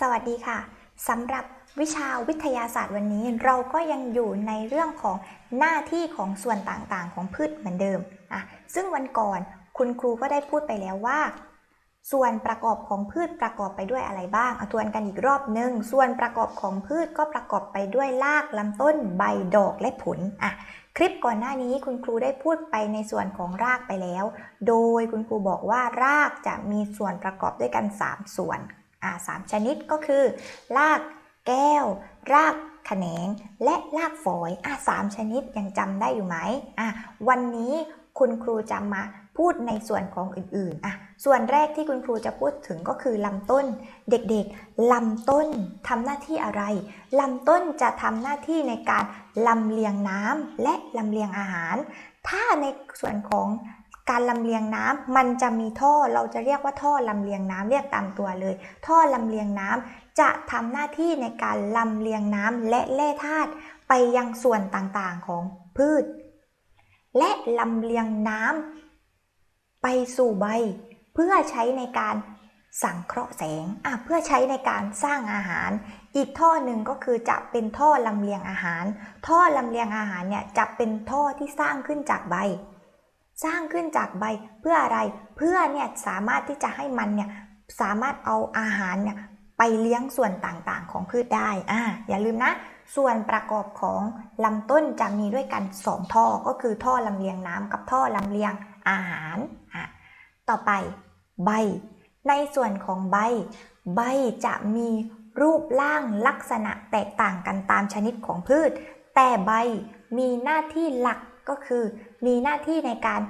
สวัสดีค่ะสำหรับวิชาวิทยาศาสตร์วันนี้เราก็ยังอยู่ในเรื่องของหน้าที่ของส่วนต่างๆ ของพืชเหมือนเดิมอะซึ่งวันก่อนคุณครูก็ได้พูดไปแล้วว่า ส่วนประกอบของพืชประกอบไปด้วยอะไรบ้างเอาทวนกันอีกรอบหนึ่งส่วนประกอบของพืชก็ประกอบไปด้วยรากลำต้นใบดอกและผลอะคลิปก่อนหน้านี้คุณครูได้พูดไปในส่วนของรากไปแล้ว โดยคุณครูบอกว่ารากจะมีส่วนประกอบด้วยกัน 3 ส่วน อ่าสามชนิดก็คือ รากแก้ว รากแขนงและรากฝอยอะสามชนิดยังจำได้อยู่ไหมอะวันนี้คุณครูจะมาพูดในส่วนของอื่นๆอะส่วนแรกที่คุณครูจะพูดถึงก็คือลำต้น เด็กๆลำต้นทำหน้าที่อะไรลำต้นจะทำหน้าที่ในการลำเลียงน้ำและลำเลียงอาหาร ถ้าในส่วนของ การลำเลียงน้ำมันจะมีท่อเราจะเรียกว่าท่อลำเลียงน้ำเรียกตามตัวเลย ท่อลำเลียงน้ำจะทำหน้าที่ในการลำเลียงน้ำและแร่ธาตุไปยังส่วนต่างๆของพืช และลำเลียงน้ำไปสู่ใบ เพื่อใช้ในการสังเคราะห์แสงอะเพื่อใช้ในการสร้างอาหาร อีกท่อหนึ่งก็คือจะเป็นท่อลำเลียงอาหาร ท่อลำเลียงอาหารเนี่ยจะเป็นท่อที่สร้างขึ้นจากใบ สร้างขึ้นจากใบเพื่ออะไร เพื่อเนี่ยสามารถที่จะให้มันเนี่ยสามารถเอาอาหารเนี่ยไปเลี้ยงส่วนต่างๆ ของพืชได้อ่าอย่าลืมนะ ส่วนประกอบของลำต้นจะมีด้วยกัน 2 ท่อ ก็คือท่อลำเลียงน้ำกับท่อลำเลียงอาหารอะต่อไปใบ ในส่วนของใบ ใบจะมีรูปร่างลักษณะแตกต่างกันตามชนิดของพืช แต่ใบมีหน้าที่หลัก ก็คือมีหน้าที่ในการ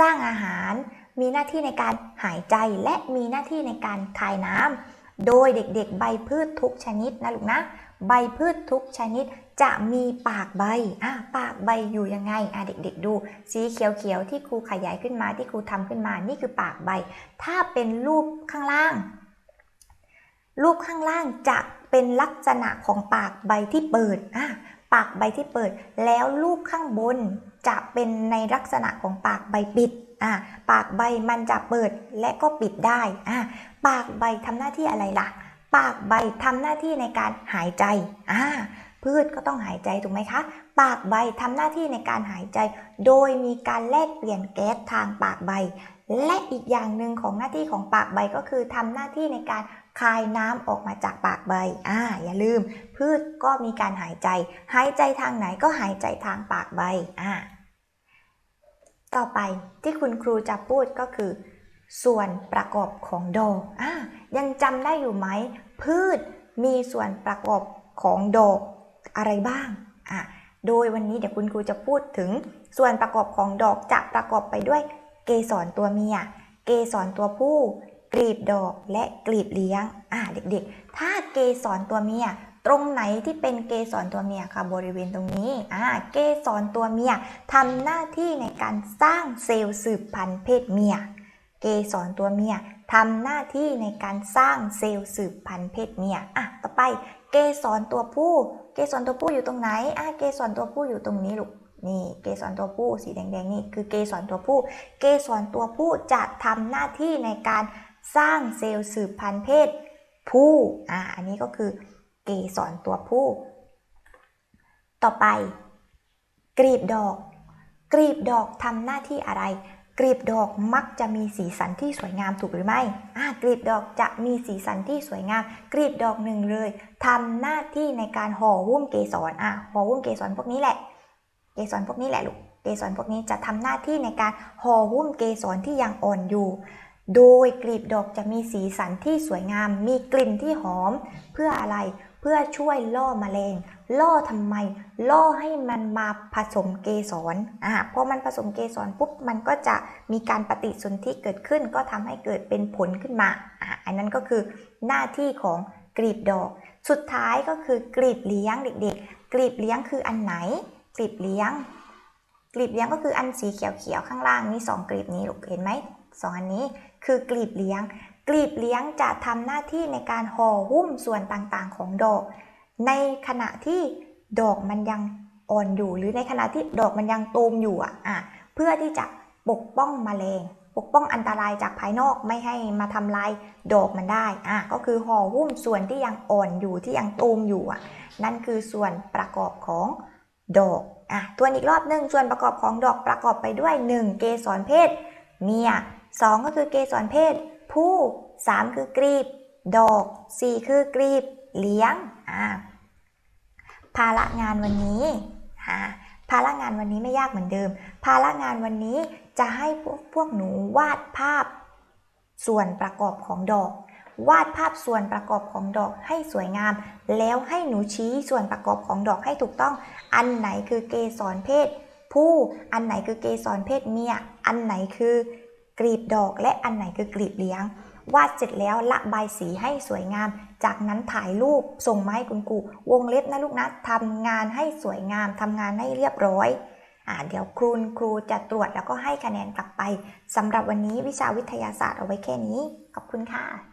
สร้างอาหาร มีหน้าที่ในการหายใจและมีหน้าที่ในการคายน้ำโดยเด็กๆ ใบพืชทุกชนิดนะลูกนะ ใบพืชทุกชนิดจะมีปากใบอะปากใบอยู่ยังไงอะเด็กๆ ดู สีเขียวๆที่ครูขยายขึ้นมาที่ครูทำขึ้นมา นี่คือปากใบ ถ้าเป็นรูปข้างล่าง รูปข้างล่างจะเป็นลักษณะของปากใบที่เปิดอะ ปากใบที่เปิด แล้วรูปข้างบนจะเป็นในลักษณะของปากใบปิดอะปากใบมันจะเปิดและก็ปิดได้อะปากใบทำหน้าที่อะไรล่ะ ปากใบทำหน้าที่ในการหายใจอ่าพืชก็ต้องหายใจถูกไหมคะ ปากใบทำหน้าที่ในการหายใจ โดยมีการแลกเปลี่ยนแก๊สทางปากใบ และอีกอย่างหนึ่งของหน้าที่ของปากใบก็คือทำหน้าที่ในการ คายน้ำออกมาจากปากใบ อ่า อย่าลืม พืชก็มีการหายใจ หายใจทางไหนก็หายใจทางปากใบ อ่า ต่อไปที่คุณครูจะพูดก็คือ ส่วนประกอบของดอกอ่ายังจำได้อยู่ไหม พืชมีส่วนประกอบของดอกอะไรบ้าง อะ โดยวันนี้เดี๋ยวคุณครูจะพูดถึง ส่วนประกอบของดอกจะประกอบไปด้วย เกสรตัวเมีย เกสรตัวผู้ กลีบดอกและกลีบเลี้ยง อ่าเด็กๆ ถ้าเกสรตัวเมีย ตรงไหนที่เป็นเกสรตัวเมียคะบริเวณตรงนี้ อ่า เกสรตัวเมียทำหน้าที่ในการสร้างเซลล์สืบพันธุ์เพศเมีย เกสรตัวเมียทำหน้าที่ในการสร้างเซลล์สืบพันธุ์เพศเมีย อะ ต่อไป เกสรตัวผู้ เกสรตัวผู้อยู่ตรงไหน อะ เกสรตัวผู้อยู่ตรงนี้ลูกนี่เกสรตัวผู้สีแดงๆนี่คือเกสรตัวผู้ เกสรตัวผู้จะทำหน้าที่ในการ สร้างเซลล์สืบพันธุ์เพศผู้อะอันนี้ก็คือเกสรตัวผู้ ต่อไปกลีบดอกกลีบดอกทำหน้าที่อะไรกลีบดอกมักจะมีสีสันที่สวยงามถูกหรือไม่อ่ากลีบดอกจะมีสีสันที่สวยงามกลีบดอกหนึ่งเลยทำหน้าที่ในการห่อหุ้มเกสรอะห่อหุ้มเกสรพวกนี้แหละ เกสรพวกนี้แหละลูกเกสรพวกนี้จะทำหน้าที่ในการห่อหุ้มเกสรที่ยังอ่อนอยู่ โดยกลีบดอกจะมีสีสันที่สวยงาม มีกลิ่นที่หอม เพื่ออะไร เพื่อช่วยล่อแมลง ล่อทำไม ล่อให้มันมาผสมเกสร อ่าพอมันผสมเกสรปุ๊บ มันก็จะมีการปฏิสนธิเกิดขึ้น ก็ทำให้เกิดเป็นผลขึ้นมา อ่าอันนั้นก็คือหน้าที่ของกลีบดอก สุดท้ายก็คือกลีบเลี้ยงเด็ก ๆ กลีบเลี้ยงคืออันไหน กลีบเลี้ยง กลีบเลี้ยงก็คืออันสีเขียวๆข้างล่างนี่สองกลีบนี้ลูกเห็นไหม สองอันนี้คือกลีบเลี้ยง กลีบเลี้ยงจะทำหน้าที่ในการห่อหุ้มส่วนต่างๆของดอก ในขณะที่ดอกมันยังอ่อนอยู่ หรือในขณะที่ดอกมันยังตูมอยู่อะอะเพื่อที่จะปกป้องแมลง ปกป้องอันตรายจากภายนอกไม่ให้มาทำลายดอกมันได้อะก็คือห่อหุ้มส่วนที่ยังอ่อนอยู่ที่ยังตูมอยู่อะนั่นคือส่วนประกอบของดอกอะทวนอีกรอบหนึ่งส่วนประกอบของดอกประกอบไปด้วย 1. เกสรเพศเมีย 2 ก็คือเกสรเพศ ผู้ 3 คือกรีบ ดอก 4 คือกรีบ เลี้ยงอ่าภาระงานวันนี้อ่าภาระงานวันนี้ไม่ยากเหมือนเดิม ภาระงานวันนี้จะให้พวกพวกหนูวาดภาพส่วนประกอบของดอก วาดภาพส่วนประกอบของดอกให้สวยงาม แล้วให้หนูชี้ส่วนประกอบของดอกให้ถูกต้อง อันไหนคือเกสรเพศ ผู้ อันไหนคือเกสรเพศเมีย อันไหนคือ กลีบดอกและอันไหนคือกลีบเลี้ยง วาดเสร็จแล้วละใบสีให้สวยงาม จากนั้นถ่ายรูปส่งมาให้คุณครูวงเล็บนะลูกนะทำงานให้สวยงามทำงานให้เรียบร้อยอ่าเดี๋ยวครูครูจะตรวจแล้วก็ให้คะแนนกลับไปสำหรับวันนี้วิชาวิทยาศาสตร์เอาไว้แค่นี้ ขอบคุณค่ะ